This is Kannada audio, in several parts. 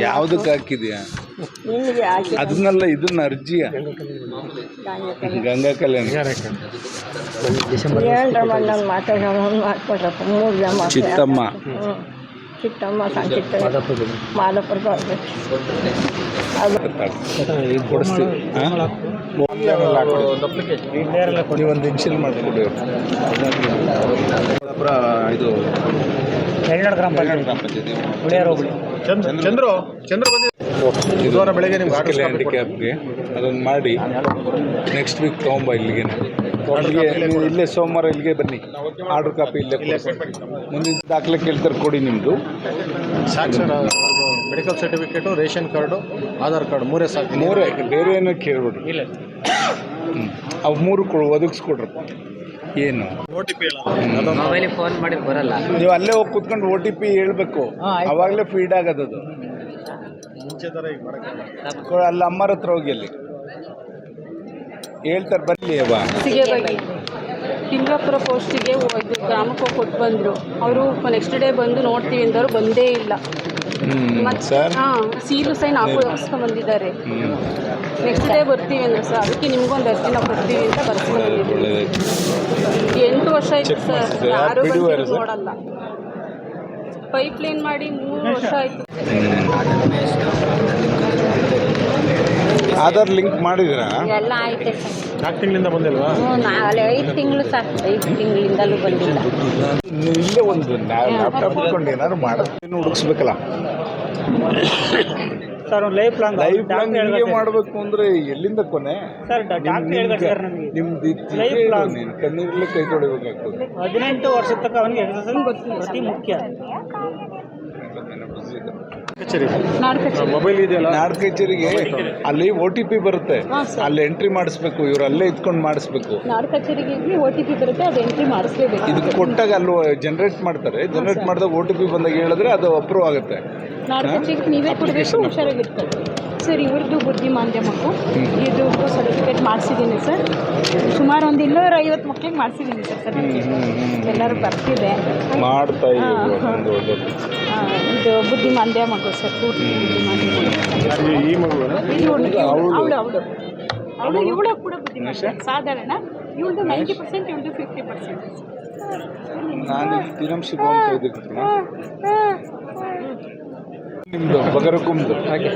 ಯಾವ್ದಕ್ಕೆ ಹಾಕಿದ್ಯಾ? ಹಾಕಿ ಅದನ್ನೆಲ್ಲ ಇದನ್ನ ಅರ್ಜಿಯ? ಗಂಗಾ ಕಲ್ಯಾಣ ನಾನು ಮಾತಾಡೋಣ ಮಾಡ್ಕೊಡ್ರಪ್ಪ ಮೂರು ಜನ ಚಿತ್ತಮ್ಮ. ಹ್ಞೂ ಚಿತ್ತಮ್ಮ ಸಂಚಿತ್ತ ಮಾದಪ್ಪರ ಬರ್ಬೇಕು ಅದು ಕೊಡಿಸ್ತೀವಿ ನೀವೊಂದು ಇನ್ಶಿಯಲ್ ಮಾಡಿಕೊಡಿ. ಇದು ಎಳ್ನಾಡು ಗ್ರಾಮ ಪಂಚಾಯತಿ ಉಳಿಯಾರ ಹೋಬಳಿ ಚಂದ್ರು ಚಂದ್ರು ಬುಧವಾರ ಬೆಳಗ್ಗೆ ನಿಮ್ಗೆ ಆರ್ಡರ್ ಹ್ಯಾಂಡಿಕ್ಯಾಪ್ಗೆ ಅದೊಂದು ಮಾಡಿ. ನೆಕ್ಸ್ಟ್ ವೀಕ್ ತೊಗೊಂಬ ಇಲ್ಲಿಗೆ ಅಲ್ಲಿಗೆ ನೀವು ಇಲ್ಲೇ ಸೋಮವಾರ ಇಲ್ಲಿಗೆ ಬನ್ನಿ. ಆರ್ಡರ್ ಕಾಪಿ ಇಲ್ಲೇ ಕೊಡ್ತೀನಿ. ಮುಂದಿನ ದಾಖಲೆ ಕೇಳ್ತಾರೆ ಕೊಡಿ ನಿಮ್ಮದು ಸಾಕ್ಷರ medical certificate ration card Aadhaar card ಮೂರೇ ಸಾಕು. ಮೂರೇ ಬೇರೆ ಏನೋ ಕೇಳ್ಬಿಡಿ ಇಲ್ಲ. ಹ್ಞೂ ಅವು ಮೂರು ಕೊಡು ಒದಗಿಸ್ಕೊಡ್ರಪ್ಪ. ಏನು? ಓ ಟಿ ಪಿ ಮೊಬೈಲಿಗೆ ಫೋನ್ ಮಾಡಿ ಬರಲ್ಲ. ನೀವು ಅಲ್ಲೇ ಹೋಗಿ ಕುತ್ಕೊಂಡು ಓ ಟಿ ಪಿ ಹೇಳ್ಬೇಕು. ಅವಾಗಲೇ ಫೀಡ್ ಆಗೋದದು. ಮುಂಚೆ ಥರ ಈಗ ಅಲ್ಲಿ ಅಮ್ಮರ ಹತ್ರ ಹೋಗಿ ಅಲ್ಲಿ. ಹೇಳ್ತಾರೆ ಬರಲಿ ಅವ ತಿಮ್ಲಾಪುರ ಪೋಸ್ಟಿಗೆ ಇದು ಗ್ರಾಮಕ್ಕೆ ಹೋಗಿ ಕೊಟ್ಟು ಬಂದರು. ಅವರು ನೆಕ್ಸ್ಟ್ ಡೇ ಬಂದು ನೋಡ್ತೀವಿ ಅಂದವರು ಬಂದೇ ಇಲ್ಲ. ಮತ್ತೆ ಸರ್. ಹಾಂ ಸೀಲು ಸೈನ್ ಹಾಕೋಸ್ಕೊಂಡ್ ಬಂದಿದ್ದಾರೆ ನೆಕ್ಸ್ಟ್ ಡೇ ಬರ್ತೀವಿ ಅಂದ್ರೆ ಸರ್ ಅದಕ್ಕೆ ನಿಮ್ಗೊಂದು ಅರ್ಜಿ ನಾವು ಬರ್ತೀವಿ ಅಂತ ಬರ್ಸ್ಕೊಂಡು ಬಂದಿದ್ದೀವಿ ಎಂಟು ವರ್ಷ ಆಯ್ತು ಸರ್ ಯಾರು? ನೋಡಲ್ಲ. ಪೈಪ್ ಲೈನ್ ಮಾಡಿ ಮೂರು ವರ್ಷ ಆಯ್ತು. ಆಧಾರ್ ಲಿಂಕ್ ಮಾಡಿದಿರಾ ಎಲ್ಲ ಆಯ್ತು ನಾಲ್ಕು ತಿಂಗಳಿಂದ ಬಂದಿಲ್ವಾ? ಹ್ಞೂ ನಾಳೆ ಐದು ತಿಂಗಳು ಸರ್ ಐದು ತಿಂಗಳಿಂದಲೂ ಬಂದಿಲ್ಲ. ನೀವು ಇಲ್ಲೇ ಒಂದು ಲ್ಯಾಪ್ಟಾಪ್ ಇಟ್ಕೊಂಡು ಏನಾದ್ರು ಮಾಡೋದೇನು ಹುಡುಕ್ಸ್ಬೇಕಲ್ಲ? ಸರ್ ಒಂದು ಲೈಫ್ ಲಾಂಗ್ ಲೈಫ್ ಲಾಂಗ್ ಹಿಂಗೆ ಮಾಡಬೇಕು ಅಂದ್ರೆ ಎಲ್ಲಿಂದ ಕೊನೆ? ಸರ್ ಡಾಕ್ಟರ್ ಹೇಳ್ತಾರೆ ಸರ್ ನಮಗೆ. ನಿಮ್ದು ಲೈಫ್ ಲಾಂಗ್ ನೀನು ಕಣ್ಣೀರಲ್ಲಿ ಕೈ ತೊಳಿಬೇಕಾಗ್ತದೆ. ಹದಿನೆಂಟು ವರ್ಷದ ತನಕ ಅವನಿಗೆ ಎಕ್ಸಸೈಸ್ ಅತಿ ಮುಖ್ಯ. ಮೊಬೈಲ್ ಇದೆಯಲ್ಲ? ನಾಡ್ ಕಚೇರಿಗೆ ಅಲ್ಲಿ ಓ ಟಿ ಪಿ ಬರುತ್ತೆ. ಅಲ್ಲಿ ಎಂಟ್ರಿ ಮಾಡಿಸ್ಬೇಕು ಇವ್ರು ಅಲ್ಲೇ ಇದ್ಕೊಂಡು ಮಾಡಿಸ್ಬೇಕು. ನಾಡ್ ಕಚೇರಿಗೆ ಓ ಟಿ ಪಿ ಬರುತ್ತೆ ಅದು ಎಂಟ್ರಿ ಮಾಡಿಸ್ಲೇಬೇಕು. ಇದು ಕೊಟ್ಟಾಗ ಅಲ್ಲಿ ಜನರೇಟ್ ಮಾಡ್ತಾರೆ. ಜನರೇಟ್ ಮಾಡಿದಾಗ ಓ ಟಿ ಪಿ ಬಂದಾಗ ಹೇಳಿದ್ರೆ ಅದು ಅಪ್ರೂವ್ ಆಗುತ್ತೆ. ನಾಡ್ ಕಚೇರಿಗೆ ನೀವೇ ಕೊಡಬೇಕು ಹುಷಾರಾಗಿರ್ತಾರೆ. ಸರ್ ಇವ್ರದ್ದು ಬುದ್ಧಿಮಾಂದ್ಯ ಮಗು. ಇದು ಸರ್ಟಿಫಿಕೇಟ್ ಮಾಡಿಸಿದ್ದೀನಿ ಸರ್ ಸುಮಾರು ಒಂದು ಇನ್ನೂರ ಐವತ್ತು ಮಕ್ಕಳಿಗೆ ಮಾಡಿಸಿದ್ದೀನಿ ಸರ್ ಸರ್ಟಿಫಿಕೇಟ್ ಎಲ್ಲರೂ ಬರ್ತಿದೆ. ಮಾಡ್ತಾ ಇದ್ದೀವಿ ಬುದ್ಧಿ ಮಂದ್ಯ ಮಗು ಸರ್ ಪೂರ್ತಿ ಬುದ್ಧಿಮಾಂದ್ಯ ಮಗು. ಈ ಮಗು ಇದು ಹುಡುಗಿ ಅವ್ಳು. ಅವಳು ಅವಳು. ಅವಳು ಇವಳು ಕೂಡ ಬುದ್ಧಿಮಾಂದ್ಯ ಸಾಧಾರಣ. ಇವಳದು ನೈಂಟಿ ಪರ್ಸೆಂಟ್ ಇವಳದು ಫಿಫ್ಟಿ ಪರ್ಸೆಂಟ್. ನಾನು ಶಿವ ಬಗರ ಹಾಗೆ.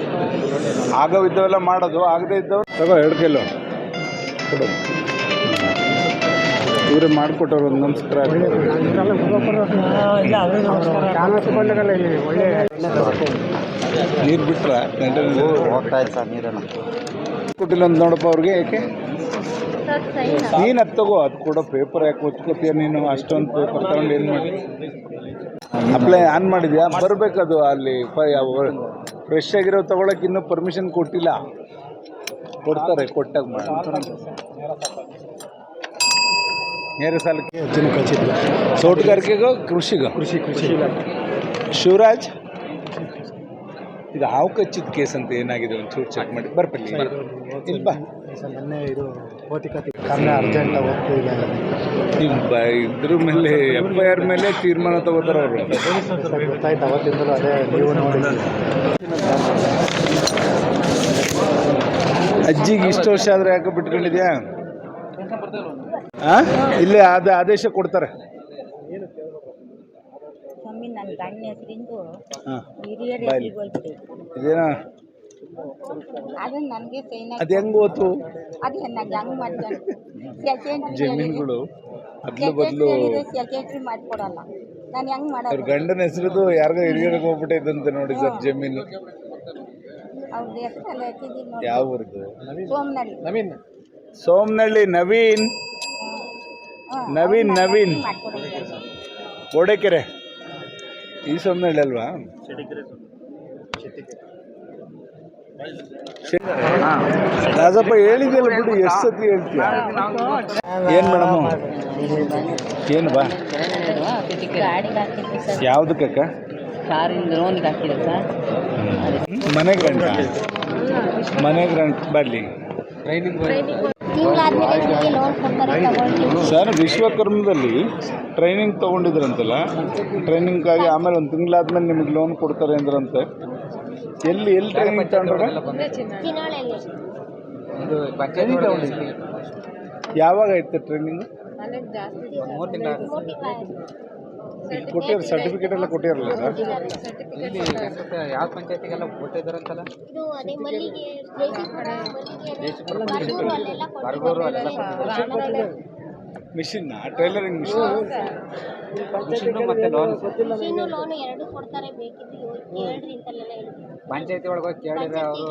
ಆಗವಿದ್ದವೆಲ್ಲ ಮಾಡೋದು ಆಗದೇ ಇದ್ದವ್ರು. ತಗೋ ಎರಡು ಕಿಲೋ. ಇವರೇ ಮಾಡಿಕೊಟ್ಟವ್ರು ಒಂದು ನಮಸ್ಕಾರ ನೀರು ಬಿಟ್ರೆ ಹೋಗ್ತಾ ಇದೆ ಸರ್ ನೀರನ್ನು. ಕೊಟ್ಟಿಲ್ಲ ಅಂತ ನೋಡಪ್ಪ ಅವ್ರಿಗೆ ಯಾಕೆ ನೀನು ಅದು ತಗೋ ಅದು ಕೂಡ ಪೇಪರ್ ಯಾಕೆ ಒತ್ಕೋತೀಯ ನೀನು? ಅಷ್ಟೊಂದು ಪೇಪರ್ ತಗೊಂಡು ಏನು ಮಾಡಿ? ಅಪ್ಲೈ ಆನ್ ಮಾಡಿದ್ಯಾ? ಬರಬೇಕದು ಅಲ್ಲಿ ಫ್ರೆಶ್ ಆಗಿರೋ ತಗೊಳಕ್ಕೆ ಇನ್ನೂ ಪರ್ಮಿಷನ್ ಕೊಟ್ಟಿಲ್ಲ. ಕೊಡ್ತಾರೆ ಕೊಟ್ಟಾಗ ಮಾಡಿ. ನೇರ ಸಾಲಕ್ಕೆ ಅರ್ಜಿನ ಕಳಿಸಿದ್ವಿ ತೋಟಗಾರಿಕೆಗೋ ಕೃಷಿಗೋ? ಕೃಷಿ ಕೃಷಿ ಶಿವರಾಜ್ ಇದು ಹಾವು ಕಚ್ಚಿದ ಕೇಸ್ ಅಂತ ಏನಾಗಿದೆ ಒಂಚೂರು ಚೆಕ್ ಮಾಡಿ. ಬರ್ಬಲ್ಲಿ ಇಲ್ಲಿ ಮೊನ್ನೆ ಇದು ಭೌತಿಕತೆ ಕಮ್ಮಿ ಅರ್ಜೆಂಟ್ ಹೋಗ್ತಿದೆ ಇದ್ರ ಮೇಲೆ ಎಫ್ ಐ ಆರ್ ಮೇಲೆ ತೀರ್ಮಾನ ತಗೋತಾರೆ ಅವರು. ಗೊತ್ತಾಯ್ತು ಅವತ್ತಿಂದಲೂ ಅದೇ ನೀವು ನೋಡಿ ಅಜ್ಜಿಗೆ ಇಷ್ಟು ವರ್ಷ ಆದ್ರೆ ಯಾಕೆ ಬಿಟ್ಕೊಂಡಿದ್ಯಾ? ಇಲ್ಲೇ ಆದ ಆದೇಶ ಕೊಡ್ತಾರೆ. ಸ್ವಾಮಿ ನನ್ನ ಗಂಡ ಹೆಸರಿಂದು ಹಿರಿಯರ. ಹೆಸರಿಗೆ ಹೋಗ್ಬಿಡಿ ಇದೇನ? ಅದು ನನಗೆ ಸೈನ್ ಅದು ಹೆಂಗ್ ಓತು ಅದು ನನಗೆ ಹೆಂಗೆ ಮಾಡ್ಕೊಂಡು ಜಮೀನುಗಳು ಅದ್ಲು ಬದಲು ಮಾಡಿ ಮಾಡಿಕೊಡಲ್ಲ. ನಾನು ಹೆಂಗೆ ಅವ್ರ ಮಾಡೋದು ಗಂಡನ ಹೆಸರು ಯಾರಿಗೋ ಹಿರಿಯರಿಗೆ ಹೋಗ್ಬಿಟ್ಟೈತಂತೆ ನೋಡಿ ಸರ್ ಜಮೀನು. ಅವ್ರ ಹೆಸರು ಎಲ್ಲ ಹಾಕಿದ್ದೀನಿ ಯಾವ ಊರಿಗೆ ಸೋಮನಳ್ಳಿ. ನವೀನ್. ಸೋಮನಹಳ್ಳಿ ನವೀನ್. ನವೀನ್ ನವೀನ್. ಮಾಡ್ಕೊಡೋದು ಈ ಸೋಮನಹಳ್ಳಿ ಅಲ್ವಾ? ಹಾಂ. ರಾಜಪ್ಪ ಹೇಳಿದೆಯಲ್ಲ ಬಿಡು ಎಷ್ಟು ಸತಿ ಹೇಳ್ತೀಯ? ಏನು ಮೇಡಮ್? ಏನು ಬಾ? ಗಾಡಿಗೆ ಹಾಕಿದ್ವಿ ಸರ್ ಯಾವುದಕ್ಕ ಕಾರಿಂದ ಲೋನ್ಗೆ ಹಾಕಿದೆ ಸರ್ ಮನೆ ಗ್ರಂಥ ಮನೆ ಗ್ರಂಟ್ ಬರಲಿ ತಿಂಗಳಾದ್ಮೇಲೆ ನಿಮಗೆ ಲೋನ್ ಕೊಡ್ತಾರೆ ತಗೊಳ್ತೀವಿ. ಸರ್ ವಿಶ್ವಕರ್ಮದಲ್ಲಿ ಟ್ರೈನಿಂಗ್ ತೊಗೊಂಡಿದ್ರಂತಲ್ಲ ಟ್ರೈನಿಂಗ್ಗಾಗಿ ಆಮೇಲೆ ಒಂದು ತಿಂಗಳಾದ್ಮೇಲೆ ನಿಮಗೆ ಲೋನ್ ಕೊಡ್ತಾರೆ ಅಂದ್ರಂತೆ. ಎಲ್ಲಿ ಎಲ್ಲಿ ಟ್ರೈನಿಂಗ್ ತಗೊಂಡ್ರ? ಯಾವಾಗ ಐತೆ ಟ್ರೈನಿಂಗ್ ಕೊಟ್ಟಿರ ಸರ್ಟಿಫಿಕೇಟ್ ಎಲ್ಲ ಕೊಟ್ಟಿರಲ್ಲ ಸರ್? ಯಾವ ಪಂಚಾಯತಿಗೆಲ್ಲ ಕೊಟ್ಟಿದ್ದಾರಂತಲ್ಲ? ಇದು ಅದೇ ಮಲ್ಲಿಗೆ ಮಲ್ಲಿಗೆ ಬರ್ಗೋರು ಮಿಷಿನ್ ಟೈಲರಿಂಗ್ ಮಿಷಿನ್. ಮಿಷನ್ನು ಮತ್ತೆ ಲೋನ್? ಎರಡು ಕೊಡ್ತಾರೆ ಹೇಳಿದ್ರು ಪಂಚಾಯತಿ ಒಳಗೆ ಹೋಗಿ ಕೇಳಿದ್ರೆ ಅವರು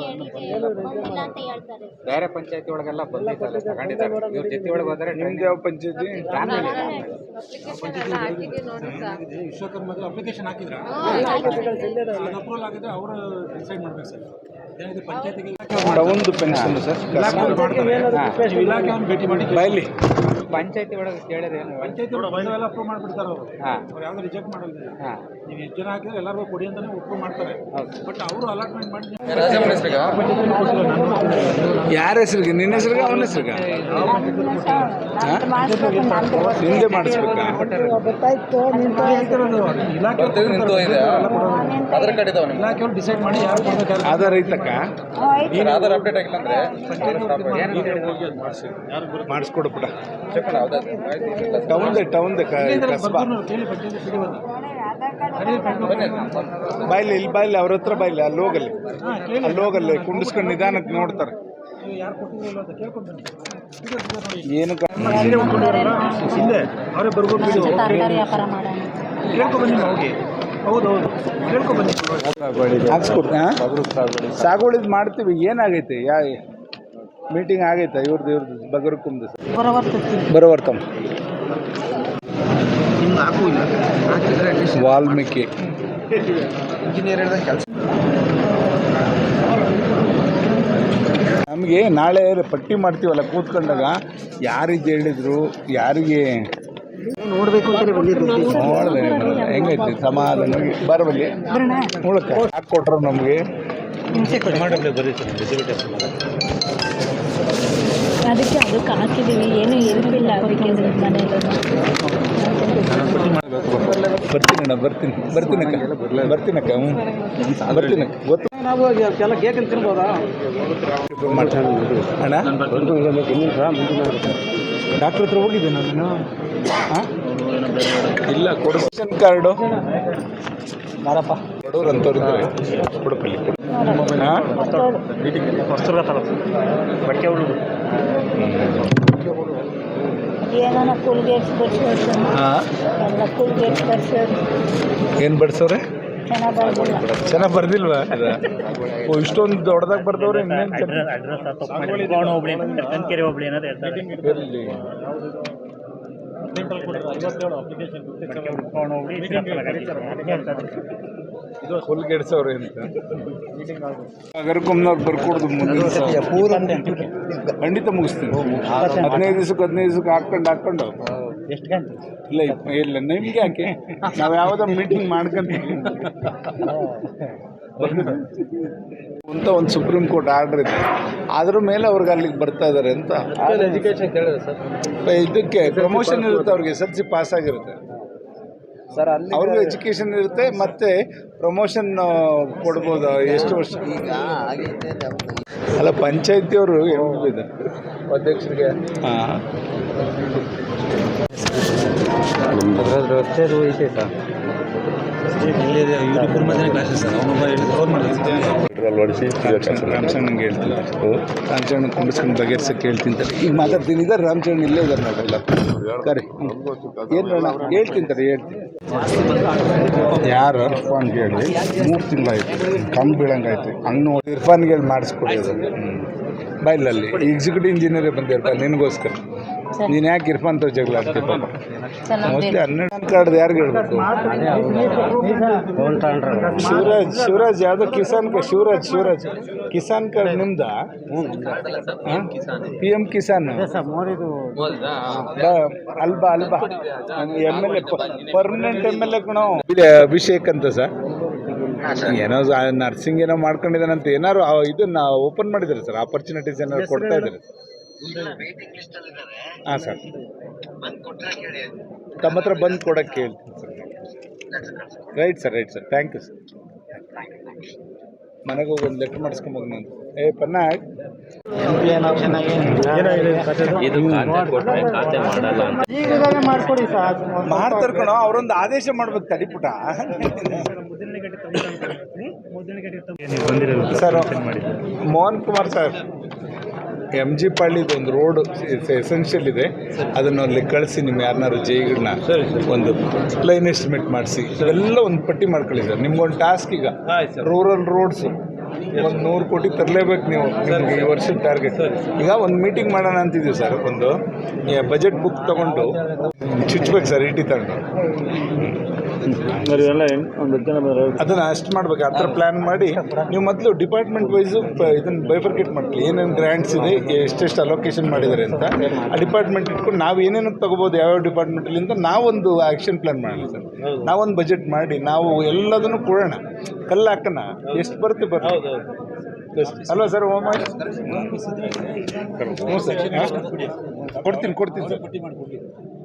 ಬಂದಿಲ್ಲ ಅಂತ. ಹೇಳ್ತಾರೆ. ಬೇರೆ ಪಂಚಾಯತಿ ಒಳಗೆಲ್ಲ ಬಂದಿದ್ದಾರೆ ತಗೊಂಡಿದ್ದಾರೆ ಇವ್ರ ಜೊತೆ ಒಳಗೆ ಹೋದ್ರೆ ನಿಮ್ದು ಯಾವ ಪಂಚಾಯತಿ? ವಿಶ್ವಕರ್ಮಗೆ ಅಪ್ಲಿಕೇಶನ್ ಹಾಕಿದ್ರ? ಅಪ್ರೂವಲ್ ಆಗಿದ್ರೆ ಅವರು ಡಿಸೈಡ್ ಮಾಡ್ಬೇಕು ಸರ್. ಏನಿದೆ ಪಂಚಾಯತಿಗೆ ಒಂದು ಪೆನ್ಷನ್ ಸರ್. ಇಲಾಖೆ ಅವ್ನು ಭೇಟಿ ಮಾಡಿ ಬಾಯ್ಲಿ ಪಂಚಾಯತಿ ಒಳಗೆ ಕೇಳಿದ್ರೆ ಏನು? ಪಂಚಾಯತಿ ಒಳಗೆ ಅಪ್ರೂವ್ ಮಾಡ್ಬಿಡ್ತಾರೆ ಅವರು. ಹಾಂ. ಅವ್ರು ಯಾವ್ದು ರಿಜೆಕ್ಟ್ ಮಾಡಲ್ಲ ಹಾಂ. ನೀವು ಎಷ್ಟು ಜನ ಹಾಕಿದ್ರೆ ಎಲ್ಲರಿಗೂ ಕೊಡಿ ಅಂತಾನೆ ಅಪ್ರೂವ್ ಮಾಡ್ತಾರೆ. ಬಟ್ ಅವರು ಅಲಾಟ್ಮೆಂಟ್ ಮಾಡಿ ಯಾರ ಹೆಸರಿಗೆ? ನಿನ್ನ ಹೆಸರಿಗೆ ಅವನ ಹೆಸರಿಗೆ? ನಿಂದೆ ಮಾಡಿಸ್ಬೇಕಾ? ಮಾಡಿಸ್ಕೊಡ್ಬಿಟ್ಟ ಡಿಸೈಡ್ ಮಾಡಿ ಯಾರು ಕೊಡ್ಬೇಕು ಆಧಾರ ಐತಕ್ಕ? ಅಪ್ಡೇಟ್ ಆಗಿಲ್ಲ ಅಂದ್ರೆ ಕಸ್ಬಾ ಕೇಳಿ ಪಂಚಾಯತಿ ಟೌನ್ ಬಂದು ಬಾಯ್ಲಿ ಇಲ್ಲಿ ಬಾಯ್ಲಿ ಅವ್ರ ಹತ್ರ ಬಾಯ್ಲಿ ಅಲ್ಲಿ ಹೋಗಲ್ಲಿ. ಅಲ್ಲಿ ಹೋಗಲ್ಲಿ ಕುಂಡಿಸ್ಕೊಂಡು ನಿಧಾನಕ್ಕೆ ನೋಡ್ತಾರೆ. ಏನು ಹಿಂದೆ ಅವರೇ ಬರ್ಬೋದು ಕೇಳ್ಕೊಬನ್ನಿ ಹೋಗಿ. ಹೌದು ಹೌದು. ಕೇಳ್ಕೊ ಬನ್ನಿ. ಹಾಕ್ಸ್ಕೊಡ್ತಾ ಸಾಗುವಳಿದ್ ಮಾಡ್ತೀವಿ ಏನಾಗೈತೆ ಯಾ ಮೀಟಿಂಗ್ ಆಗೈತೆ ಇವ್ರದ್ದು ಇವ್ರದ್ದು ಬಗರ್ಕುಂದು ಬರವರ್ತಮ್ ವಾಲ್ಮೀಕಿ. ನಮಗೆ ನಾಳೆ ಪಟ್ಟಿ ಮಾಡ್ತೀವಲ್ಲ ಕೂತ್ಕೊಂಡಾಗ ಯಾರಿಗೆ ಹೇಳಿದ್ರು ಯಾರಿಗೆ? ನೋಡ್ಬೇಕು ನೋಡ್ದೆ ಹೆಂಗೈತಿ ಸಮಾಧಾನ? ಬರಬಲ್ಲಿ ಕೊಟ್ರು ನಮಗೆ. ಅದಕ್ಕೆ ಅದಕ್ಕೆ ಹಾಕಿದ್ದೀವಿ ಏನು ಎಲ್ಪಿಲ್ಲ ಅದಕ್ಕೆ ಮನೆಯಲ್ಲಿ ಬರ್ತೀನಣ್ಣ ಬರ್ತೀನಿ ಬರ್ತೀನಕ್ಕ ಬರ್ತೀನಕ್ಕ ಹ್ಞೂ. ಬರ್ತೀನಕ್ಕ ಗೊತ್ತು. ನಾವು ಕೆಲ ಕೇಕ್ ತಿನ್ಬೋದಾ? ಅಣ್ಣ? ಡಾಕ್ಟ್ರ್ ಹತ್ರ ಹೋಗಿದ್ದೆ ನಾನು. ಹಾಂ. ಇಲ್ಲ ಕೊಡು. ಕಾರ್ಡು. ಮಾರಪ್ಪ ಕೊಡೋರು ಅಂತವ್ರಿಗೆ ಇದ್ದಾರೆ. ಬಟ್ಟೆ ಹುಡುಗರು ಏನಾನ ಎಲ್ಲ ಏನು ಬಡ್ಸವ್ರೆ ಚೆನ್ನಾಗಿ ಬರ್ದಿಲ್ಲ. ಚೆನ್ನಾಗಿ ಬರ್ದಿಲ್ವಾ? ಓ ಇಷ್ಟೊಂದು ದೊಡ್ಡದಾಗಿ ಬರ್ದವ್ರೆ ಇನ್ನೇನು ಅಡ್ರೆಸ್ ಹೋಬಳಿ ಕಂಕೆರೆ ಹೋಬಳಿ ಅನ್ನೋದು ಹೇಳ್ತಾರೆ. ಗೆಡ್ಸವ್ರೆ ಅಂತ ಅಗರ್ಕೊಮ್ನವ್ರು ಬರ್ಕೊಡ್ದು. ಖಂಡಿತ ಮುಗಿಸ್ತೀನಿ. ಹದಿನೈದು ದಿವ್ಸಕ್ಕೆ ಹದಿನೈದು ದಿವ್ಸಕ್ಕೆ ಹಾಕ್ಕೊಂಡು ಹಾಕ್ಕೊಂಡು ಎಷ್ಟು ಗಂಟೆ? ಇಲ್ಲ ಇಲ್ಲ ನಿಮ್ಗೆ ಯಾಕೆ? ನಾವು ಯಾವುದೋ ಮೀಟಿಂಗ್ ಮಾಡ್ಕೊಂತೀವಿ. ಅಂತ ಒಂದು ಸುಪ್ರೀಂ ಕೋರ್ಟ್ ಆರ್ಡರ್ ಇದೆ. ಅದ್ರ ಮೇಲೆ ಅವ್ರಿಗೆ ಅಲ್ಲಿಗೆ ಬರ್ತಾ ಇದ್ದಾರೆ ಅಂತ. ಎಜುಕೇಶನ್ ಕೇಳಿದ್ರೆ ಸರ್. ಇದಕ್ಕೆ ಪ್ರಮೋಷನ್ ಇರುತ್ತೆ ಅವ್ರಿಗೆ ಎಸ್ ಎಲ್ ಸಿ ಪಾಸ್ ಆಗಿರುತ್ತೆ. ಸರ್ ಅಲ್ಲಿ ಅವ್ರಿಗೂ ಎಜುಕೇಷನ್ ಇರುತ್ತೆ ಮತ್ತೆ ಪ್ರಮೋಷನ್ ಕೊಡ್ಬೋದು ಎಷ್ಟು ವರ್ಷ? ಅಲ್ಲ ಪಂಚಾಯತಿಯವರು ಅವರು ಅಧ್ಯಕ್ಷರಿಗೆ. ಹಾಂ. ರಸ್ತೆದು ಐತೆ ಸರ್. ರಾಮಚಂದ್ರನ್ಗೆ ಹೇಳ್ತೀನಿ. ರಾಮಚಂದ್ರ ಕುಂಡಿಸ್ಕೊಂಡು ಬಗೆಹರಿಸಕ್ಕೆ ಹೇಳ್ತೀನಿ. ಈಗ ಮಾತಾಡ್ತೀನಿ ಇದ್ದಾರೆ ರಾಮಚಂದ್ರ ಇಲ್ಲೇ ಇದ್ದಾರೆ ನಾವೆಲ್ಲ ಸರಿ ಏನು ಹೇಳ್ತೀನಿ ಹೇಳ್ತೀನಿ. ಯಾರು? ಇರ್ಫಾನ್ ಹೇಳಿ. ಮೂರು ತಿಂಗಳಾಯ್ತು. ಕಮ್ಮಿ ಬೀಳಂಗಾಯ್ತು. ಹಣ್ಣು ನೋಡಿ ಇರ್ಫಾನ್ಗೆ ಹೇಳಿ ಮಾಡಿಸ್ಕೊಡಿ ಬೈಲಲ್ಲಿ ಎಕ್ಸಿಕ್ಯೂಟಿವ್ ಇಂಜಿನಿಯರೇ ಬಂದಿರ್ತಾರೆ ನಿನಗೋಸ್ಕರ. ನೀನು ಯಾಕೆ ಇರ್ಫಾನ್ ತೋ ಜಗಳ ಆಡ್ತೀವಿ ಪಾಪ? ಮೋಸ್ಟ್ಲಿ ಹನ್ನೆರಡು ಕಾರ್ಡ್ ಯಾರಿಗೆ ಹೇಳ್ಬೇಕು? ಶಿವರಾಜ್ ಶಿವರಾಜ್ ಯಾವ್ದೋ ಕಿಸಾನ್ ಕ- ಶಿವರಾಜ್ ಶಿವರಾಜ್. ಕಿಸಾನ್ ಕಾರ್ಡ್ ನಿಮ್ದ? P M Kisan. Alva Alva. M L A permanent M L A ಕಣೋ ಇದೆ ಅಭಿಷೇಕ್ ಅಂತ ಸರ್. ಏನೋ ನರ್ಸಿಂಗ್ ಏನೋ ಮಾಡ್ಕೊಂಡಿದ್ದಾನಂತ ಏನಾರು ಇದನ್ನ ಓಪನ್ ಮಾಡಿದ್ದಾರೆ ಸರ್. ಆಪರ್ಚುನಿಟೀಸ್ ಏನಾದ್ರು ಕೊಡ್ತಾ ಇದ್ದಾರೆ. ಹಾಂ ಸರ್. ತಮ್ಮ ಹತ್ರ ಬಂದು ಕೊಡಕ್ಕೆ ಹೇಳ್ತೀನಿ sir. Right sir right sir. Thank you sir ಮನೆಗೆ ಹೋಗಿ ಒಂದು ಲೆಟ್ರ್ ಮಾಡಿಸ್ಕೊಂಬೋಗಿ ನಾನು. ಏ ಪನ್ನ ಮಾಡ್ತಾರೆ ಕಣೋ ಅವರೊಂದು ಆದೇಶ ಮಾಡ್ಬೇಕು ತಡಿಪುಟ sir Mohan Kumar sir. M G ಪಾಳ್ಯದ ಒಂದು ರೋಡ್ ಎಸೆನ್ಷಿಯಲ್ ಇದೆ. ಅದನ್ನು ಅಲ್ಲಿ ಕಳಿಸಿ ನಿಮ್ಮ ಯಾರನ್ನಾರು ಜೈಗಳನ್ನ ಒಂದು ಲೈನ್ ಎಸ್ಟಿಮೇಟ್ ಮಾಡಿಸಿ. ಇವೆಲ್ಲ ಒಂದು ಪಟ್ಟಿ ಮಾಡ್ಕೊಳ್ಳಿ ಸರ್. ನಿಮ್ಗೊಂದು ಟಾಸ್ಕ್ ಈಗ ರೂರಲ್ ರೋಡ್ಸು ಒಂದು ನೂರು ಕೋಟಿ ತರಲೇಬೇಕು ನೀವು ನಿಮಗೆ ಈ ವರ್ಷದ ಟಾರ್ಗೆಟ್ ಈಗ ಒಂದು ಮೀಟಿಂಗ್ ಮಾಡೋಣ ಅಂತಿದ್ದೀವಿ ಸರ್. ಒಂದು ಬಜೆಟ್ ಬುಕ್ ತಗೊಂಡು ಚುಚ್ಬೇಕು ಸರ್ ಇಟಿ ತಗೊಂಡು. ಅದನ್ನ ಅಷ್ಟು ಮಾಡ್ಬೇಕು, ಆ ಥರ ಪ್ಲ್ಯಾನ್ ಮಾಡಿ. ನೀವು ಮೊದಲು ಡಿಪಾರ್ಟ್ಮೆಂಟ್ ವೈಸು ಇದನ್ನು ಬೈಫರ್ಕೇಟ್ ಮಾಡ್ಕೊಳ್ಳಿ. ಏನೇನು ಗ್ರ್ಯಾಂಟ್ಸ್ ಇದೆ ಎಷ್ಟೆಷ್ಟು ಅಲೋಕೇಶನ್ ಮಾಡಿದ್ದಾರೆ ಅಂತ. ಆ ಡಿಪಾರ್ಟ್ಮೆಂಟ್ ಇಟ್ಕೊಂಡು ನಾವು ಏನೇನು ತಗೋಬೋದು, ಯಾವ್ಯಾವ ಡಿಪಾರ್ಟ್ಮೆಂಟಲ್ಲಿಂದ ನಾವೊಂದು ಆ್ಯಕ್ಷನ್ ಪ್ಲ್ಯಾನ್ ಮಾಡೋಣ ಸರ್. ನಾವೊಂದು ಬಜೆಟ್ ಮಾಡಿ, ನಾವು ಎಲ್ಲದನ್ನು ಕೊಡೋಣ. ಕಲ್ಲು ಹಾಕೋಣ. ಎಷ್ಟು ಬರುತ್ತೆ ಬರುತ್ತೆ ಅಲ್ವಾ ಸರ್ ಸರ್ ಕೊಡ್ತೀನಿ ಕೊಡ್ತೀನಿ ಸರ್.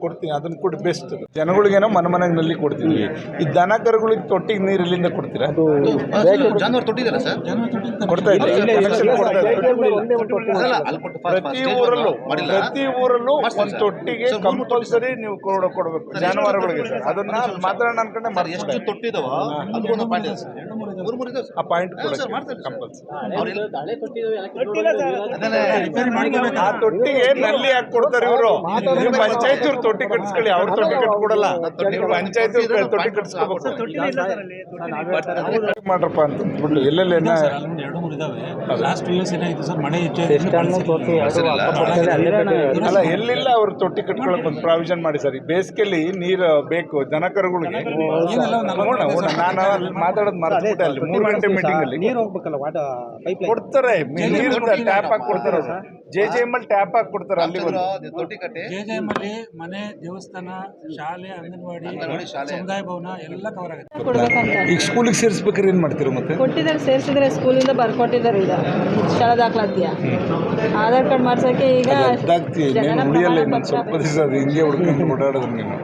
ಕೊಡ್ತೀನಿ ಅದನ್ನು ಕೊಟ್ಟು ಬೆಸ್ಟ್ ಜನಗಳಿಗೇನೋ ಮನೆ ಮನೆಗಳಲ್ಲಿ ಕೊಡ್ತೀವಿ. ಈ ದನ ಕರುಗಳಿಗೆ ತೊಟ್ಟಿಗೆ ನೀರು ಇಲ್ಲಿಂದ ಕೊಡ್ತೀರಾ ಜಾನುವಾರು ತೊಟ್ಟಿದ್ದೀರಾ ಸರ್? ಕೊಡ್ತಾ. ಪ್ರತಿ ಊರಲ್ಲೂ ಪ್ರತಿ ಊರಲ್ಲೂ ಒಂದು ತೊಟ್ಟಿಗೆ ಕಂಪಲ್ಸರಿ ನೀವು ಕೊಡ ಕೊಡಬೇಕು. ಜಾನುವಾರುಗಳಿಗೆ ಸರ್. ಅದನ್ನ ಮಾತ್ರ ಅನ್ಕೊಂಡೆ ಸರ್ ಎಷ್ಟು. ತೊಟ್ಟಿದಾವ ಆ ಪಾಯಿಂಟ್ ಸರ್, ಮಾಡ್ತಾರೆ ಸರ್. ಕಂಪಲ್ಸರಿ ಅದನ್ನೇ ಆ ತೊಟ್ಟಿಗೆ ನಲ್ಲಿ ಹಾಕಿ ಕೊಡ್ತಾರೆ ಇವರು. ನೀವು ಪಂಚಾಯತ್ ಇವ್ರು ತೊಟ್ಟಿ ಕಟ್ಸ್ಕೊಳ್ಳಿ ಅವ್ರ ತೊಟ್ಟಿ ಕಟ್ಕೊಡಲ್ಲ. ಪಂಚಾಯತಿ ತೊಟ್ಟಿ ಕಟ್ಸ್ಕೋಬೇಕು ಮಾಡ್ರಪ್ಪ ಅಂತ. ಅಂದ್ಬಿಟ್ಟು ಎಲ್ಲೆಲ್ಲ ಎರಡು ಮೂರು ಇದಾವೆ. ಲಾಸ್ಟ್ ಟೂ ಇಯರ್ಸ್ ಏನಾಯಿತು ಸರ್? ಮಳೆ ಅಲ್ಲ ಎಲ್ಲಿಲ್ಲ ಅವ್ರ ತೊಟ್ಟಿ ಕಟ್ಕೊಳಕ್ ಒಂದು ಪ್ರಾವಿಷನ್ ಮಾಡಿ ಸರ್. ಈ ಬೇಸಿಗೆಯಲ್ಲಿ ನೀರು ಬೇಕು ದನ ಕರುಗಳಿಗೆ ನೋಡೋಣ ನೋಡೋಣ ನಾನು ಅಲ್ಲಿ ಮಾತಾಡೋದು ಮರ್ತ್ಬಿಟ್ಟೆ ಅಲ್ಲಿ ಮೂರು ಗಂಟೆ ಮೀಟಿಂಗ್ ಅಲ್ಲಿ. ನೀರು ಹೋಗ್ಬೇಕಲ್ಲ ವಾಟ ಪೈಪ್ ಕೊಡ್ತಾರೆ. ನೀರು ಟ್ಯಾಪ್ ಹಾಕಿ ಕೊಡ್ತಾರೆ ಜೆ ಜೆ ಎಂ ಅಲ್ಲಿ ಟ್ಯಾಪ್ ಹಾಕಿ ಕೊಡ್ತಾರೆ ಅಲ್ಲಿ ತೊಟ್ಟಿ ಕಟ್ಟಿ. ಜೆ ಜೆ ಎಂ ಅಲ್ಲಿ ಮನೆ ದೇವಸ್ಥಾನ ಶಾಲೆ ಅಂಗನವಾಡಿ ಸಮುದಾಯ ಭವನ ಎಲ್ಲ ಕವರ್ ಆಗುತ್ತೆ. ಕೊಡ್ಬೇಕಂತ. ಈಗ ಸ್ಕೂಲಿಗೆ ಸೇರಿಸ್ಬೇಕಾದ್ರೆ ಏನು ಮಾಡ್ತೀರಾ ಮತ್ತೆ? ಕೊಟ್ಟಿದ್ದಾರೆ ಸೇರಿಸಿದ್ರೆ ಸ್ಕೂಲಿಂದ ಬರ್ಕೊಟ್ಟಿದ್ದಾರೆ ಈಗ. ಶಾಲಾ ದಾಖಲಾತಿಯ. ಆಧಾರ್ ಕಾರ್ಡ್ ಮಾಡ್ಸೋಕ್ಕೆ ಈಗ ಅದಾಗ್ತಿ ನೀನು ಉಳಿಯಲ್ಲ ಇನ್ನೊಂದು ಸ್ವಲ್ಪ ದಿವಸ ಅದು ಹಿಂಗೆ ಹುಡ್ಕೊಂಡು ಓಡಾಡಿದ್ರು ನೀನು.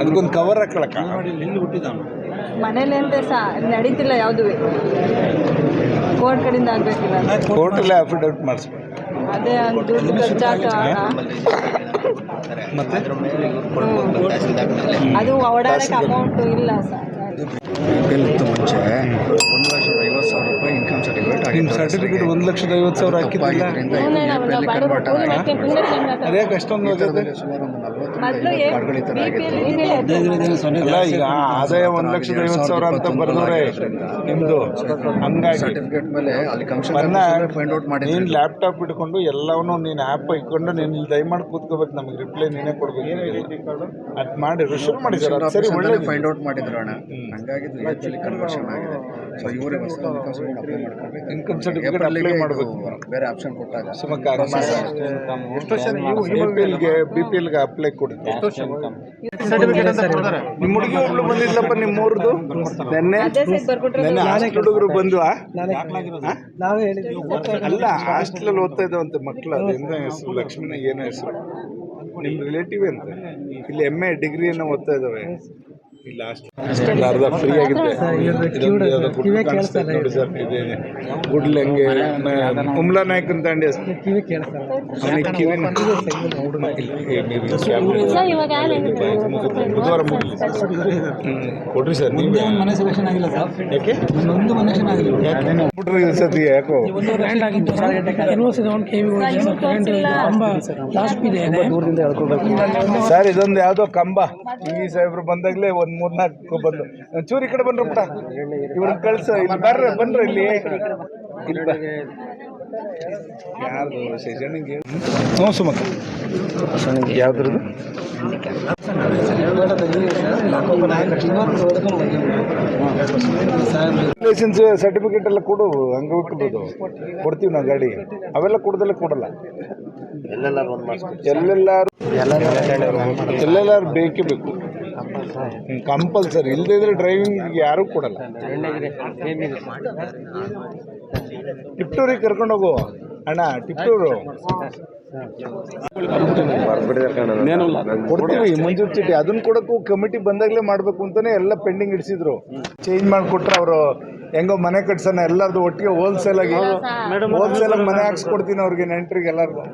ಅದಕ್ಕೊಂದು ಕವರ್ ಇಲ್ಲಿ ಹುಟ್ಟಿದವನು ಮನೇಲಿ ಅಂತ ಸಹ ನಡೀತಿಲ್ಲ ಯಾವುದು. ಕೋರ್ಟ್ ಕಡೆಯಿಂದ ಆಗಬೇಕಿಲ್ಲ. ಕೋರ್ಟಲ್ಲೇ ಅಫಿಡವಿಟ್ ಮಾಡಿಸ್ಬೇಕು. ಅದೇ ಒಂದು ದುಡ್ಡು ಖರ್ಚಾಕ ಮತ್ತೆ ಅದು ಓಡಾಡಕ್ಕೆ ಅಮೌಂಟು ಇಲ್ಲ ಸರ್ ಇತ್ತು ಮುಂಚೆ ಒಂದು ಲಕ್ಷದ ಐವತ್ತು ಸಾವಿರ ರೂಪಾಯಿ ಇನ್ಕಮ್ ಸರ್ಟಿಫಿಕೇಟ್ ನಿಮ್ಮ ಸರ್ಟಿಫಿಕೇಟ್ ಒಂದು ಲಕ್ಷದ ಐವತ್ತು ಸಾವಿರ ಹಾಕಿದ್ದಿಲ್ಲ ಹೋಗಿದೆ ಸುಮಾರು ಅಲ್ಲ ಈಗ ಆದಾಯ ಒಂದ್ ಲಕ್ಷದ ಐವತ್ತು ಸಾವಿರ ಅಂತ ಬರ್ದವ್ರೆ ನಿಮ್ದು ಹಂಗಾಗಿ ಸರ್ಟಿಫಿಕೇಟ್ ಮೇಲೆ ಅಲ್ಲಿ ಕಮಿಷನ್ ಫೈಂಡ್ ಔಟ್ ಮಾಡಿ ನೀನು ಲ್ಯಾಪ್ಟಾಪ್ ಇಟ್ಕೊಂಡು ಎಲ್ಲವನ್ನೂ ನೀನು ಆ್ಯಪ್ ಇಟ್ಕೊಂಡು ನೀನು ಇಲ್ಲಿ ದಯಮಾಡಿ ಕೂತ್ಕೋಬೇಕು ನಮಗೆ ರಿಪ್ಲೈ ನೀನೇ ಕೊಡ್ಬೇಕು ಅದು ಮಾಡಿ ರಿಸೀವ್ ಮಾಡಿ ಸರ್ ಒಳ್ಳೆ ಫೈಂಡ್ ಔಟ್ ಮಾಡಿದ್ರು ಅಣ್ಣ. ಹಂಗಾಗಿ ಕನ್ವರ್ಷನ್ ಆಗಿದೆ. ಸೊ ಇವರೇ income certificate apply income certificate apply ಮಾಡಬೇಕು. ಬೇರೆ ಆಪ್ಷನ್ ಕೊಟ್ಟಾಗ. ಸುಮಕ್ಕ ಬಿ ಪಿ ಎಲ್ಗೆ ಗೆ ಪಿ ಎಲ್ಗೆ ಅಪ್ಲೈ ಕೊಡ್ತೀವಿ ಸರ್ಟಿಫಿಕೇಟ್ ಅಂತ ಕೊಡ್ತಾರೆ. ನಿಮ್ಮ ಹುಡುಗಿ ಒಬ್ಳು ಬಂದಿದ್ಲಪ್ಪ ನಿಮ್ಮ ಊರ್ದು? ನೆನ್ನೆ ಹಾಸ್ಟೆಲ್ ಹುಡುಗರು ಬಂದ್ವಾ? ಅಲ್ಲ ಹಾಸ್ಟೆಲಲ್ಲಿ ಓದ್ತಾ ಇದ್ದಾವಂತೆ ಮಕ್ಕಳು ಅದರಿಂದ ಹೆಸರು? ಲಕ್ಷ್ಮಣ ಏನೋ ಹೆಸರು? ನಿಮ್ಮ ರಿಲೇಟಿವ್ ಅಂತ ಇಲ್ಲಿ ಎಂ ಎ ಡಿಗ್ರಿಯನ್ನು ಓದ್ತಾ ಇದ್ದಾವೆ. ಅರ್ಧ ಫ್ರೀ ಆಗಿದೆ ಇದೊಂದು ಯಾವ್ದೋ ಗುಡ್ಲು ಕಾಣಿಸ್ತಾ ಇದೆ ನೋಡಿ ಸರ್ ನಾಯಕ್ ಅಂತ ಅಂಡಿ ಬುಧವಾರ ಕೊಡ್ರಿ ಸರ್ ನೀವೇ. ಸರ್. ಯಾಕೆ? ಸರ್ ಇದೊಂದು ಯಾವುದೋ ಕಂಬ. ಈ ಸಾಹೇಬ್ರು ಬಂದಾಗಲೇ ಒಂದು ಮೂರ್ನಾಲ್ಕು ಬಂದು. ಒಂಚೂರು ಈ ಕಡೆ ಬಂದ್ರು ಪುಟ ಇವ್ರನ್ನ ಕಳ್ಸ. ಇಲ್ಲಿ ಬರ್ರ ಬಂದ್ರು ಇಲ್ಲಿ. ಯಾರ್ದು ಹ್ಞೂ ಸುಮಕ್ಕ. ಯಾವ್ದ್ರದ್ದು? ಲೈಸೆನ್ಸ್ ಸರ್ಟಿಫಿಕೇಟ್ ಎಲ್ಲ ಕೊಡು. ಅಂಗವಿಕಲದು ಕೊಡ್ತೀವಿ ನಾ ಗಾಡಿ. ಅವೆಲ್ಲ ಕೊಡ್ದಲ್ಲೇ ಕೊಡಲ್ಲ. ಎಲ್ಲೆಲ್ಲಾರು ಎಲ್ಲೆಲ್ಲಾರು ಬೇಕೇ ಬೇಕು. ಕಂಪಲ್ಸರಿ. ಇಲ್ಲದೇ ಇದ್ರೆ ಡ್ರೈವಿಂಗ್ ಯಾರೂ ಕೊಡಲ್ಲ. ಟಿಪ್ಟೂರಿಗೆ ಕರ್ಕೊಂಡು ಹೋಗು. ಅಣ್ಣ ಟಿಪ್ಟೂರು. ಕೊಡ್ತೀವಿ ಮಂಜೂರು ಚೀಟಿ. ಅದನ್ನ ಕೊಡಕ್ಕೂ ಕಮಿಟಿ ಬಂದಾಗಲೇ ಮಾಡಬೇಕು ಅಂತಾನೆ ಎಲ್ಲ ಪೆಂಡಿಂಗ್ ಇಡಿಸಿದ್ರು. ಚೇಂಜ್ ಮಾಡಿಕೊಟ್ರೆ ಅವರು ಹೆಂಗೋ ಮನೆ ಕಟ್ಸೋಣ ಎಲ್ಲರದು ಒಟ್ಟಿಗೆ ಹೋಲ್ಸೇಲ್ ಆಗಿ ಹೋಲ್ಸೇಲ್ ಆಗಿ ಮನೆ ಹಾಕ್ಸ್ಕೊಡ್ತೀನಿ ಅವ್ರಿಗೆ ನೆಂಟ್ರಿಗೆ ಎಲ್ಲರಿಗೂ